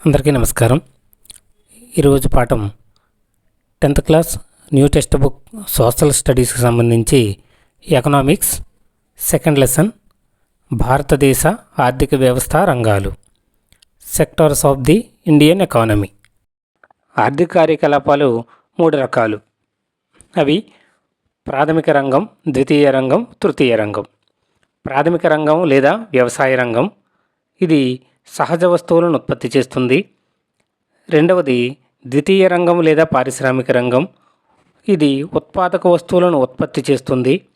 అందరికీ నమస్కారం. ఈరోజు పాఠం tenth class new text book social స్టడీస్కి సంబంధించి ఎకనామిక్స్ సెకండ్ లెసన్ భారతదేశ ఆర్థిక వ్యవస్థ రంగాలు sectors of the Indian economy. ఆర్థిక కార్యకలాపాలు మూడు రకాలు. అవి ప్రాథమిక రంగం ద్వితీయ రంగం తృతీయ రంగం. ప్రాథమిక రంగం లేదా వ్యవసాయ రంగం. ఇది సహజ వస్తువులను ఉత్పత్తి చేస్తుంది. రెండవది ద్వితీయ రంగం లేదా పారిశ్రామిక రంగం. ఇది ఉత్పాదక వస్తువులను ఉత్పత్తి చేస్తుంది.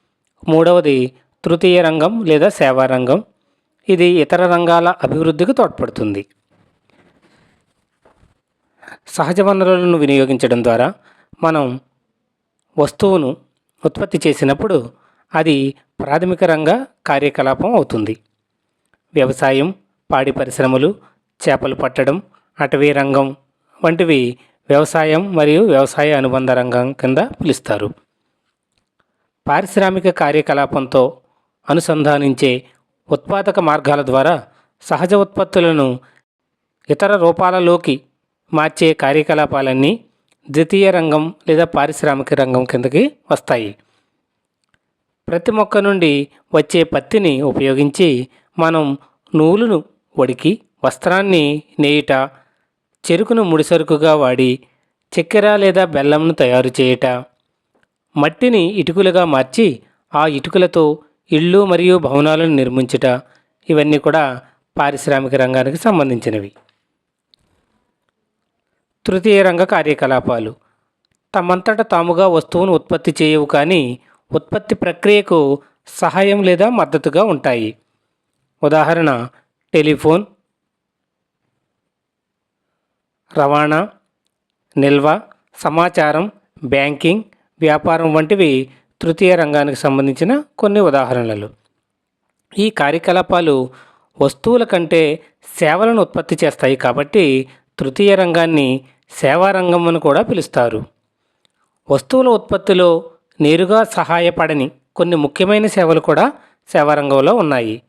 మూడవది తృతీయ రంగం లేదా సేవా రంగం. ఇది ఇతర రంగాల అభివృద్ధికి తోడ్పడుతుంది. సహజ వనరులను వినియోగించడం ద్వారా మనం వస్తువును ఉత్పత్తి చేసినప్పుడు అది ప్రాథమిక రంగ కార్యకలాపం అవుతుంది. వ్యవసాయం పాడి పరిశ్రమలు చేపలు పట్టడం అటవీ రంగం వంటివి వ్యవసాయం మరియు వ్యవసాయ అనుబంధ రంగం కింద పిలుస్తారు. పారిశ్రామిక కార్యకలాపంతో అనుసంధానించే ఉత్పాదక మార్గాల ద్వారా సహజ ఉత్పత్తులను ఇతర రూపాలలోకి మార్చే కార్యకలాపాలన్నీ ద్వితీయ రంగం లేదా పారిశ్రామిక రంగం కిందకి వస్తాయి. ప్రతి మొక్క నుండి వచ్చే పత్తిని ఉపయోగించి మనం నూలును వడికి వస్త్రాన్ని నేయుట చెరుకును ముడిసరుకుగా వాడి చక్కెర లేదా బెల్లంను తయారు చేయుట. మట్టిని ఇటుకలుగా మార్చి ఆ ఇటుకలతో ఇళ్ళు మరియు భవనాలను నిర్మించుట. ఇవన్నీ కూడా పారిశ్రామిక రంగానికి సంబంధించినవి. తృతీయ రంగ కార్యకలాపాలు. తమంతట తాముగా వస్తువును ఉత్పత్తి చేయవు కానీ ఉత్పత్తి ప్రక్రియకు సహాయం లేదా మద్దతుగా ఉంటాయి. ఉదాహరణ టెలిఫోన్ రవాణా నిల్వ సమాచారం బ్యాంకింగ్ వ్యాపారం వంటివి తృతీయ రంగానికి సంబంధించిన కొన్ని ఉదాహరణలు. ఈ కార్యకలాపాలు వస్తువుల కంటే సేవలను ఉత్పత్తి చేస్తాయి కాబట్టి తృతీయ రంగాన్ని సేవా రంగం అని కూడా పిలుస్తారు. వస్తువుల ఉత్పత్తిలో నేరుగా సహాయపడని కొన్ని ముఖ్యమైన సేవలు కూడా సేవారంగంలో ఉన్నాయి.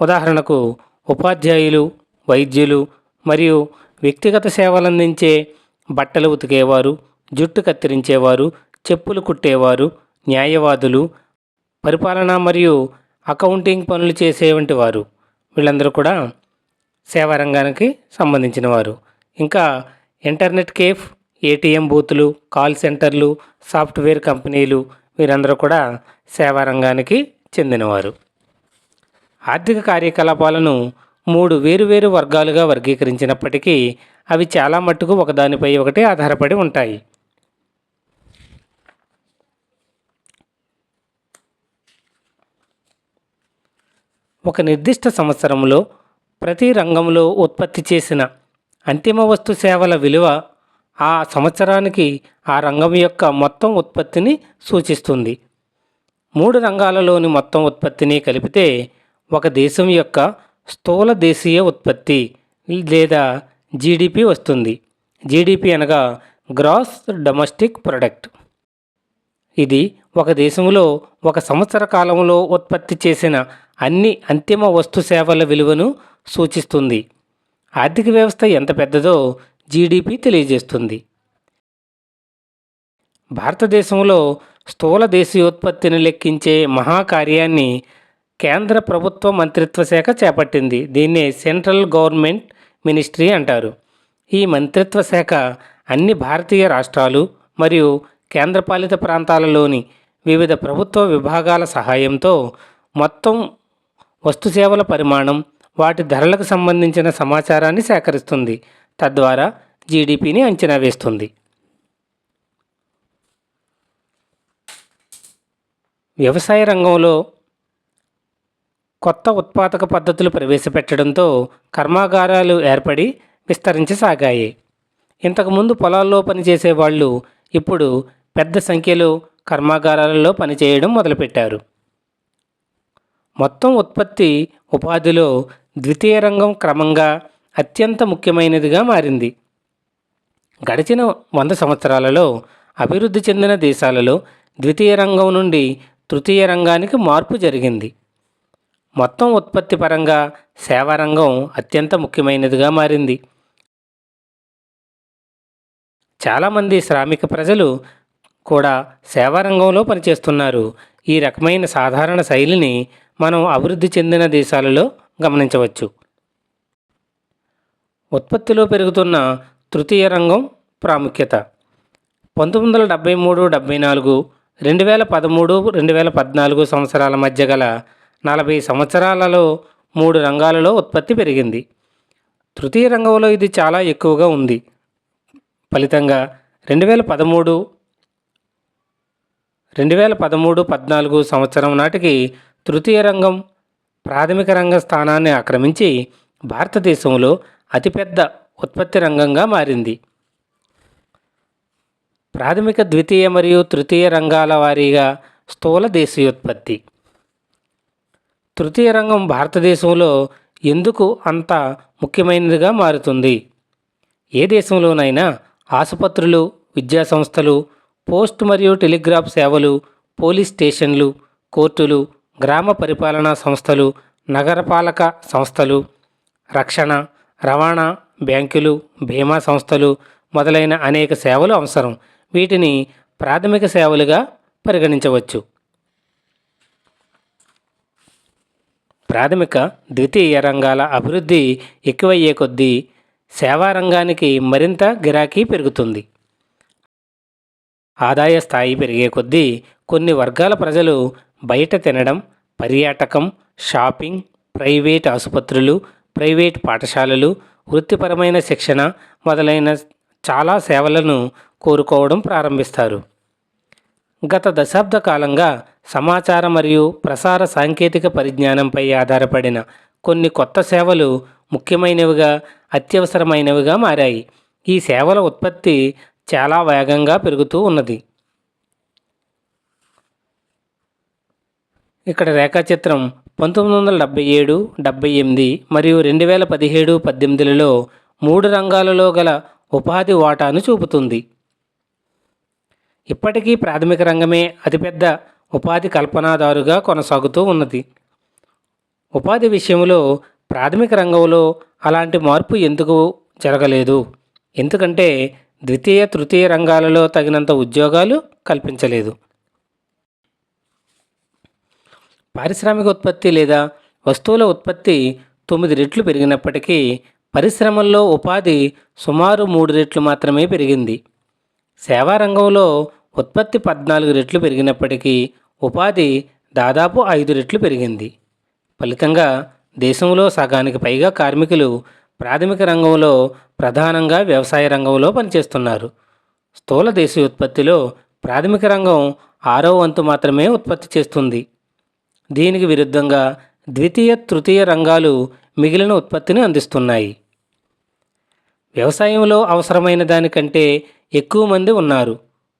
ఉదాహరణకు ఉపాధ్యాయులు వైద్యులు మరియు వ్యక్తిగత సేవలు అందించే బట్టలు ఉతికేవారు జుట్టు కత్తిరించేవారు చెప్పులు కుట్టేవారు న్యాయవాదులు పరిపాలన మరియు అకౌంటింగ్ పనులు చేసే వంటి వారు. వీళ్ళందరూ కూడా సేవా రంగానికి సంబంధించిన వారు. ఇంకా ఇంటర్నెట్ కేఫ్ ఏటీఎం బూతులు కాల్ సెంటర్లు సాఫ్ట్వేర్ కంపెనీలు వీరందరూ కూడా సేవా రంగానికి చెందినవారు. ఆర్థిక కార్యకలాపాలను మూడు వేరువేరు వర్గాలుగా వర్గీకరించినప్పటికీ అవి చాలా మట్టుకు ఒకదానిపై ఒకటి ఆధారపడి ఉంటాయి. ఒక నిర్దిష్ట సంవత్సరంలో ప్రతి రంగంలో ఉత్పత్తి చేసిన అంతిమ వస్తు సేవల విలువ ఆ సంవత్సరానికి ఆ రంగం యొక్క మొత్తం ఉత్పత్తిని సూచిస్తుంది. మూడు రంగాలలోని మొత్తం ఉత్పత్తిని కలిపితే ఒక దేశం యొక్క స్థూల దేశీయ ఉత్పత్తి లేదా జీడిపి వస్తుంది. జీడిపి అనగా గ్రాస్ డొమెస్టిక్ ప్రొడక్ట్. ఇది ఒక దేశంలో ఒక సంవత్సర కాలంలో ఉత్పత్తి చేసిన అన్ని అంతిమ వస్తు సేవల విలువను సూచిస్తుంది. ఆర్థిక వ్యవస్థ ఎంత పెద్దదో జీడిపి తెలియజేస్తుంది. భారతదేశంలో స్థూల దేశీయోత్పత్తిని లెక్కించే మహాకార్యాన్ని కేంద్ర ప్రభుత్వ మంత్రిత్వ శాఖ చేపట్టింది. దీన్ని సెంట్రల్ గవర్నమెంట్ మినిస్ట్రీ అంటారు. ఈ మంత్రిత్వ శాఖ అన్ని భారతీయ రాష్ట్రాలు మరియు కేంద్రపాలిత ప్రాంతాలలోని వివిధ ప్రభుత్వ విభాగాల సహాయంతో మొత్తం వస్తుసేవల పరిమాణం వాటి ధరలకు సంబంధించిన సమాచారాన్ని సేకరిస్తుంది. తద్వారా జీడిపిని అంచనా వేస్తుంది. వ్యవసాయ రంగంలో కొత్త ఉత్పాదక పద్ధతులు ప్రవేశపెట్టడంతో కర్మాగారాలు ఏర్పడి విస్తరించసాగాయి. ఇంతకుముందు పొలాల్లో పనిచేసే వాళ్ళు ఇప్పుడు పెద్ద సంఖ్యలో కర్మాగారాలలో పనిచేయడం మొదలుపెట్టారు. మొత్తం ఉత్పత్తి ఉపాధిలో ద్వితీయ రంగం క్రమంగా అత్యంత ముఖ్యమైనదిగా మారింది. గడిచిన వంద సంవత్సరాలలో అభివృద్ధి చెందిన దేశాలలో ద్వితీయ రంగం నుండి తృతీయ రంగానికి మార్పు జరిగింది. మొత్తం ఉత్పత్తి పరంగా సేవారంగం అత్యంత ముఖ్యమైనదిగా మారింది. చాలామంది శ్రామిక ప్రజలు కూడా సేవారంగంలో పనిచేస్తున్నారు. ఈ రకమైన సాధారణ శైలిని మనం అభివృద్ధి చెందిన దేశాలలో గమనించవచ్చు. ఉత్పత్తిలో పెరుగుతున్న తృతీయ రంగం ప్రాముఖ్యత. పంతొమ్మిది వందల డెబ్బై మూడు డెబ్బై నాలుగు రెండు వేల పదమూడు రెండు వేల పద్నాలుగు సంవత్సరాల మధ్య గల నలభై సంవత్సరాలలో మూడు రంగాలలో ఉత్పత్తి పెరిగింది. తృతీయ రంగంలో ఇది చాలా ఎక్కువగా ఉంది. ఫలితంగా రెండు వేల పదమూడు రెండు వేల పదమూడు పద్నాలుగు సంవత్సరం నాటికి తృతీయ రంగం ప్రాథమిక రంగ స్థానాన్ని ఆక్రమించి భారతదేశంలో అతిపెద్ద ఉత్పత్తి రంగంగా మారింది. ప్రాథమిక ద్వితీయ మరియు తృతీయ రంగాల వారీగా స్థూల దేశీయోత్పత్తి. తృతీయ రంగం భారతదేశంలో ఎందుకు అంత ముఖ్యమైనదిగా మారుతుంది? ఏ దేశంలోనైనా ఆసుపత్రులు విద్యా సంస్థలు పోస్ట్ మరియు టెలిగ్రాఫ్ సేవలు పోలీస్ స్టేషన్లు కోర్టులు గ్రామ పరిపాలనా సంస్థలు నగరపాలక సంస్థలు రక్షణ రవాణా బ్యాంకులు బీమా సంస్థలు మొదలైన అనేక సేవలు అవసరం. వీటిని ప్రాథమిక సేవలుగా పరిగణించవచ్చు. ప్రాథమిక ద్వితీయ రంగాల అభివృద్ధి ఎక్కువయ్యే కొద్దీ సేవా రంగానికి మరింత గిరాకీ పెరుగుతుంది. ఆదాయ స్థాయి పెరిగే కొద్దీ కొన్ని వర్గాల ప్రజలు బయట తినడం పర్యాటకం షాపింగ్ ప్రైవేట్ ఆసుపత్రులు ప్రైవేట్ పాఠశాలలు వృత్తిపరమైన శిక్షణ మొదలైన చాలా సేవలను కోరుకోవడం ప్రారంభిస్తారు. గత దశాబ్ద కాలంగా సమాచార మరియు ప్రసార సాంకేతిక పరిజ్ఞానంపై ఆధారపడిన కొన్ని కొత్త సేవలు ముఖ్యమైనవిగా అత్యవసరమైనవిగా మారాయి. ఈ సేవల ఉత్పత్తి చాలా వేగంగా పెరుగుతూ ఉన్నది. ఇక్కడ రేఖాచిత్రం పంతొమ్మిది వందల డెబ్బై ఏడు డెబ్బై ఎనిమిది మరియు రెండు వేల పదిహేడు పద్దెనిమిదిలలో మూడు రంగాలలో గల ఉపాధి వాటాను చూపుతుంది. ఇప్పటికీ ప్రాథమిక రంగమే అతిపెద్ద ఉపాధి కల్పనాదారుగా కొనసాగుతూ ఉన్నది. ఉపాధి విషయంలో ప్రాథమిక రంగంలో అలాంటి మార్పు ఎందుకు జరగలేదు? ఎందుకంటే ద్వితీయ తృతీయ రంగాలలో తగినంత ఉద్యోగాలు కల్పించలేదు. పారిశ్రామిక ఉత్పత్తి లేదా వస్తువుల ఉత్పత్తి తొమ్మిది రెట్లు పెరిగినప్పటికీ పరిశ్రమల్లో ఉపాధి సుమారు మూడు రెట్లు మాత్రమే పెరిగింది. సేవా రంగంలో ఉత్పత్తి పద్నాలుగు రెట్లు పెరిగినప్పటికీ ఉపాధి దాదాపు ఐదు రెట్లు పెరిగింది. ఫలితంగా దేశంలో సగానికి పైగా కార్మికులు ప్రాథమిక రంగంలో ప్రధానంగా వ్యవసాయ రంగంలో పనిచేస్తున్నారు. స్థూల దేశీయ ఉత్పత్తిలో ప్రాథమిక రంగం ఆరో వంతు మాత్రమే ఉత్పత్తి చేస్తుంది. దీనికి విరుద్ధంగా ద్వితీయ తృతీయ రంగాలు మిగిలిన ఉత్పత్తిని అందిస్తున్నాయి. వ్యవసాయంలో అవసరమైన దానికంటే ఎక్కువ మంది ఉన్నారు.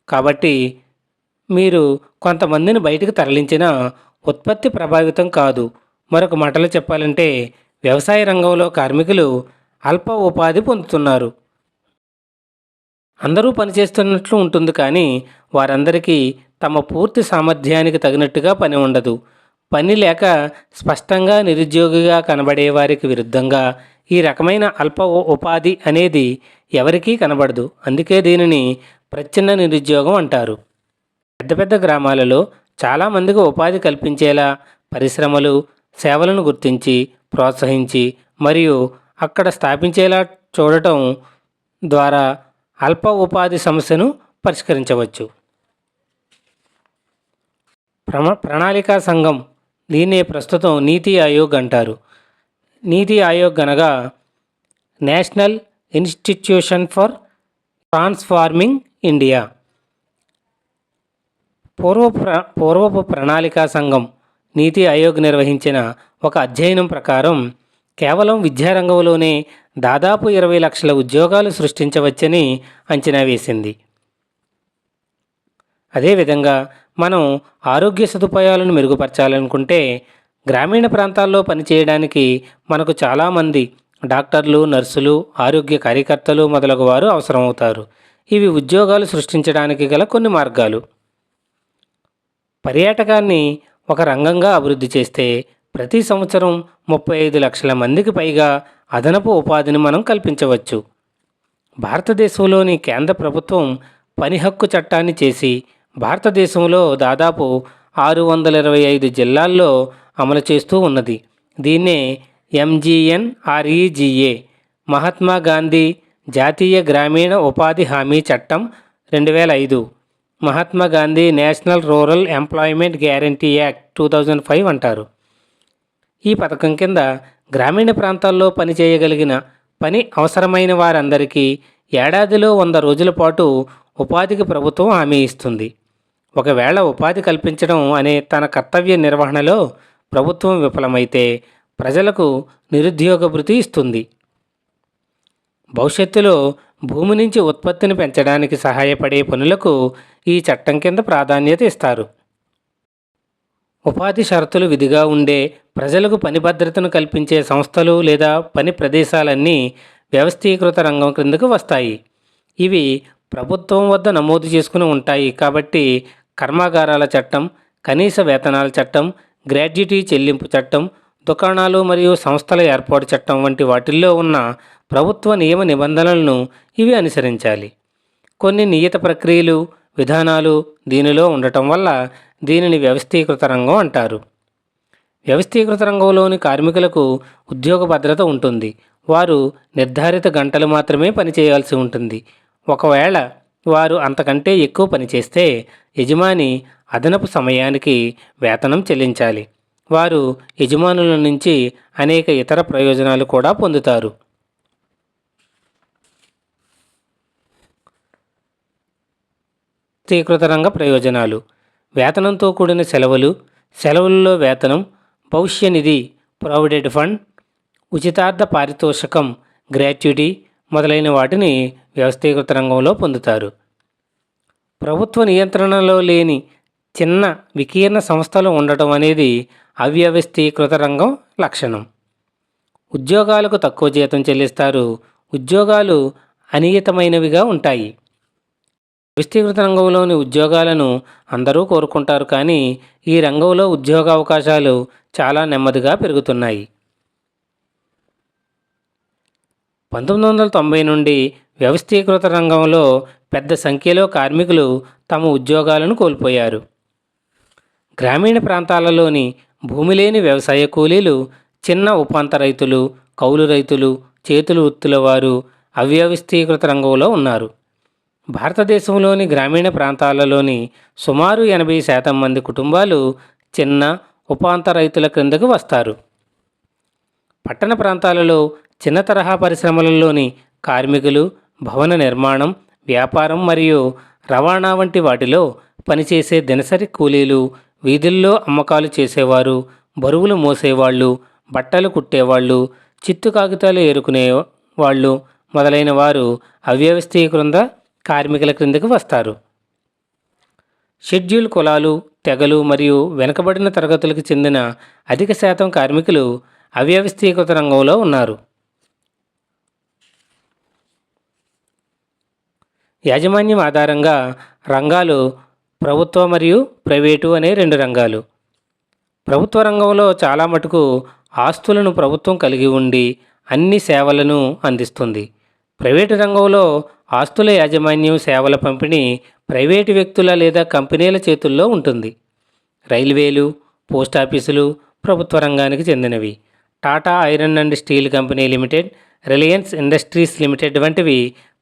కాబట్టి మీరు కొంతమందిని బయటకు తరలించినా ఉత్పత్తి ప్రభావితం కాదు. మరొక మాటలో చెప్పాలంటే వ్యవసాయ రంగంలో కార్మికులు అల్ప ఉపాధి పొందుతున్నారు. అందరూ పనిచేస్తున్నట్లు ఉంటుంది కానీ వారందరికీ తమ పూర్తి సామర్థ్యానికి తగినట్టుగా పని ఉండదు. పని లేక స్పష్టంగా నిరుద్యోగిగా కనబడే వారికి విరుద్ధంగా ఈ రకమైన అల్ప ఉపాధి అనేది ఎవరికీ కనబడదు. అందుకే దీనిని ప్రచ్ఛన్న నిరుద్యోగం అంటారు. పెద్ద పెద్ద గ్రామాలలో చాలామందికి ఉపాధి కల్పించేలా పరిశ్రమలు సేవలను గుర్తించి ప్రోత్సహించి మరియు అక్కడ స్థాపించేలా చూడటం ద్వారా అల్ప ఉపాధి సమస్యను పరిష్కరించవచ్చు. ప్రమ ప్రణాళికా సంఘం దీన్నే ప్రస్తుతం నీతి ఆయోగ్ అంటారు. నీతి ఆయోగ్ అనగా national institution for transforming India. పూర్వ ప్ర పూర్వపు ప్రణాళికా సంఘం నీతి ఆయోగ్ నిర్వహించిన ఒక అధ్యయనం ప్రకారం కేవలం విద్యారంగంలోనే దాదాపు ఇరవై లక్షల ఉద్యోగాలు సృష్టించవచ్చని అంచనా వేసింది. అదేవిధంగా మనం ఆరోగ్య సదుపాయాలను మెరుగుపరచాలనుకుంటే గ్రామీణ ప్రాంతాల్లో పనిచేయడానికి మనకు చాలామంది డాక్టర్లు నర్సులు ఆరోగ్య కార్యకర్తలు మొదలగు వారు అవసరమవుతారు. ఇవి ఉద్యోగాలు సృష్టించడానికి గల కొన్ని మార్గాలు. పర్యాటకాన్ని ఒక రంగంగా అభివృద్ధి చేస్తే ప్రతి సంవత్సరం ముప్పై ఐదు లక్షల మందికి పైగా అదనపు ఉపాధిని మనం కల్పించవచ్చు. భారతదేశంలోని కేంద్ర ప్రభుత్వం పని హక్కు చట్టాన్ని చేసి భారతదేశంలో దాదాపు ఆరు వందల ఇరవై ఐదు జిల్లాల్లో అమలు చేస్తూ ఉన్నది. దీన్నే ఎంజీఎన్ఆర్ఈజీఏ మహాత్మా గాంధీ జాతీయ గ్రామీణ ఉపాధి హామీ చట్టం రెండు వేల ఐదు Mahatma Gandhi national rural employment guarantee act two thousand five అంటారు. ఈ పథకం కింద గ్రామీణ ప్రాంతాల్లో పనిచేయగలిగిన పని అవసరమైన వారందరికీ ఏడాదిలో వంద రోజుల పాటు ఉపాధికి ప్రభుత్వం హామీ ఇస్తుంది. ఒకవేళ ఉపాధి కల్పించడం అనే తన కర్తవ్య నిర్వహణలో ప్రభుత్వం విఫలమైతే ప్రజలకు నిరుద్యోగ భృతి ఇస్తుంది. భవిష్యత్తులో భూమి నుంచి ఉత్పత్తిని పెంచడానికి సహాయపడే పనులకు ఈ చట్టం కింద ప్రాధాన్యత ఇస్తారు. ఉపాధి షరతులు విధిగా ఉండే ప్రజలకు పని భద్రతను కల్పించే సంస్థలు లేదా పని ప్రదేశాలన్నీ వ్యవస్థీకృత రంగం క్రిందకు వస్తాయి. ఇవి ప్రభుత్వం వద్ద నమోదు చేసుకుని ఉంటాయి కాబట్టి కర్మాగారాల చట్టం కనీస వేతనాల చట్టం గ్రాడ్యుటీ చెల్లింపు చట్టం దుకాణాలు మరియు సంస్థల ఏర్పాటు చట్టం వంటి వాటిల్లో ఉన్న ప్రభుత్వ నియమ నిబంధనలను ఇవి అనుసరించాలి. కొన్ని నియత ప్రక్రియలు విధానాలు దీనిలో ఉండటం వల్ల దీనిని వ్యవస్థీకృత రంగం అంటారు. వ్యవస్థీకృత రంగంలోని కార్మికులకు ఉద్యోగ భద్రత ఉంటుంది. వారు నిర్ధారిత గంటలు మాత్రమే పనిచేయాల్సి ఉంటుంది. ఒకవేళ వారు అంతకంటే ఎక్కువ పనిచేస్తే యజమాని అదనపు సమయానికి వేతనం చెల్లించాలి. వారు యజమానుల నుంచి అనేక ఇతర ప్రయోజనాలు కూడా పొందుతారు. వ్యవస్థీకృత రంగ ప్రయోజనాలు. వేతనంతో కూడిన సెలవులు. సెలవుల్లో వేతనం భవిష్య నిధి ప్రావిడెంట్ ఫండ్ ఉచితార్థ పారితోషికం గ్రాట్యుటీ మొదలైన వాటిని వ్యవస్థీకృత రంగంలో పొందుతారు. ప్రభుత్వ నియంత్రణలో లేని చిన్న వికీర్ణ సంస్థలు ఉండటం అనేది అవ్యవస్థీకృత రంగం లక్షణం. ఉద్యోగాలకు తక్కువ జీతం చెల్లిస్తారు. ఉద్యోగాలు అనియతమైనవిగా ఉంటాయి. విస్తీకృత రంగంలోని ఉద్యోగాలను అందరూ కోరుకుంటారు కానీ ఈ రంగంలో ఉద్యోగ అవకాశాలు చాలా నెమ్మదిగా పెరుగుతున్నాయి. పంతొమ్మిది వందల తొంభై నుండి వ్యవస్థీకృత రంగంలో పెద్ద సంఖ్యలో కార్మికులు తమ ఉద్యోగాలను కోల్పోయారు. గ్రామీణ ప్రాంతాలలోని భూమి లేని వ్యవసాయ కూలీలు చిన్న ఉపాంత రైతులు కౌలు రైతులు చేతులు వృత్తుల వారు అవ్యవస్థీకృత రంగంలో ఉన్నారు. భారతదేశంలోని గ్రామీణ ప్రాంతాలలోని సుమారు ఎనభై శాతం మంది కుటుంబాలు చిన్న ఉపాంత రైతుల క్రిందకు వస్తారు. పట్టణ ప్రాంతాలలో చిన్న తరహా పరిశ్రమలలోని కార్మికులు భవన నిర్మాణం వ్యాపారం మరియు రవాణా వంటి వాటిలో పనిచేసే దినసరి కూలీలు వీధుల్లో అమ్మకాలు చేసేవారు బరువులు మోసేవాళ్ళు బట్టలు కుట్టేవాళ్ళు చిత్తు కాగితాలు ఏరుకునే వాళ్ళు మొదలైన వారు అవ్యవస్థీకృత కార్మికుల క్రిందకు వస్తారు. షెడ్యూల్ కులాలు తెగలు మరియు వెనుకబడిన తరగతులకు చెందిన అధిక శాతం కార్మికులు అవ్యవస్థీకృత రంగంలో ఉన్నారు. యాజమాన్యం ఆధారంగా రంగాలు ప్రభుత్వ మరియు ప్రైవేటు అనే రెండు రంగాలు. ప్రభుత్వ రంగంలో చాలా మటుకు ఆస్తులను ప్రభుత్వం కలిగి ఉండి అన్ని సేవలను అందిస్తుంది. ప్రైవేటు రంగంలో ఆస్తుల యాజమాన్యం సేవల పంపిణీ ప్రైవేటు వ్యక్తుల లేదా కంపెనీల చేతుల్లో ఉంటుంది. రైల్వేలు పోస్ట్ ఆఫీసులు ప్రభుత్వ రంగానికి చెందినవి. Tata iron and steel company limited Reliance industries limited వంటివి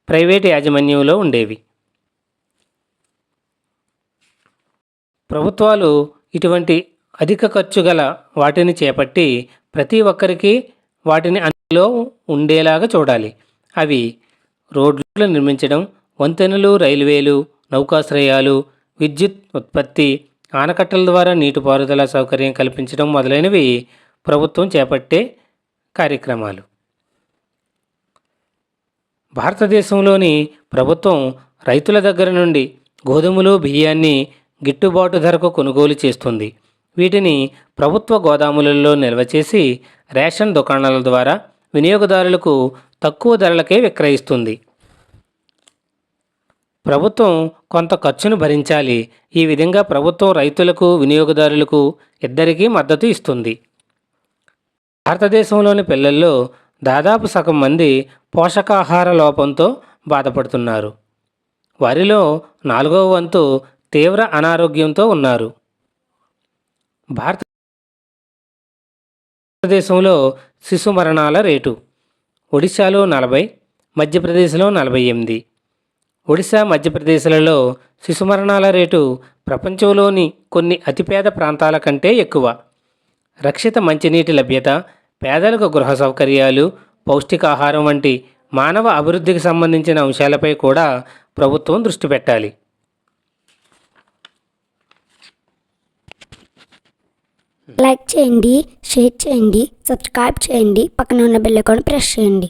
ప్రైవేటు యాజమాన్యంలో ఉండేవి. ప్రభుత్వాలు ఇటువంటి అధిక ఖర్చు గల వాటిని చేపట్టి ప్రతి ఒక్కరికి వాటిని అందులో ఉండేలాగా చూడాలి. అవి రోడ్లు నిర్మించడం వంతెనలు రైల్వేలు నౌకాశ్రయాలు విద్యుత్ ఉత్పత్తి ఆనకట్టల ద్వారా నీటిపారుదల సౌకర్యం కల్పించడం మొదలైనవి ప్రభుత్వం చేపట్టే కార్యక్రమాలు. భారతదేశంలోని ప్రభుత్వం రైతుల దగ్గర నుండి గోధుమలు బియ్యాన్ని గిట్టుబాటు ధరకు కొనుగోలు చేస్తుంది. వీటిని ప్రభుత్వ గోదాములలో నిల్వ చేసి రేషన్ దుకాణాల ద్వారా వినియోగదారులకు తక్కువ ధరలకే విక్రయిస్తుంది. ప్రభుత్వం కొంత ఖర్చును భరించాలి. ఈ విధంగా ప్రభుత్వం రైతులకు వినియోగదారులకు ఇద్దరికీ మద్దతు ఇస్తుంది. భారతదేశంలోని పిల్లల్లో దాదాపు సగం మంది పోషకాహార లోపంతో బాధపడుతున్నారు. వారిలో నాలుగవ వంతు తీవ్ర అనారోగ్యంతో ఉన్నారు. భారతదేశంలో శిశు మరణాల రేటు ఒడిశాలో నలభై మధ్యప్రదేశ్లో నలభై ఎనిమిది. ఒడిశా మధ్యప్రదేశ్లలో శిశు మరణాల రేటు ప్రపంచంలోని కొన్ని అతిపేద ప్రాంతాల కంటే ఎక్కువ. రక్షిత మంచినీటి లభ్యత పేదలకు గృహ సౌకర్యాలు పౌష్టికాహారం వంటి మానవ అభివృద్ధికి సంబంధించిన అంశాలపై కూడా ప్రభుత్వం దృష్టి పెట్టాలి. లైక్ చేయండి షేర్ చేయండి సబ్స్క్రైబ్ చేయండి పక్కన ఉన్న బెల్ ఐకాన్ ప్రెస్ చేయండి.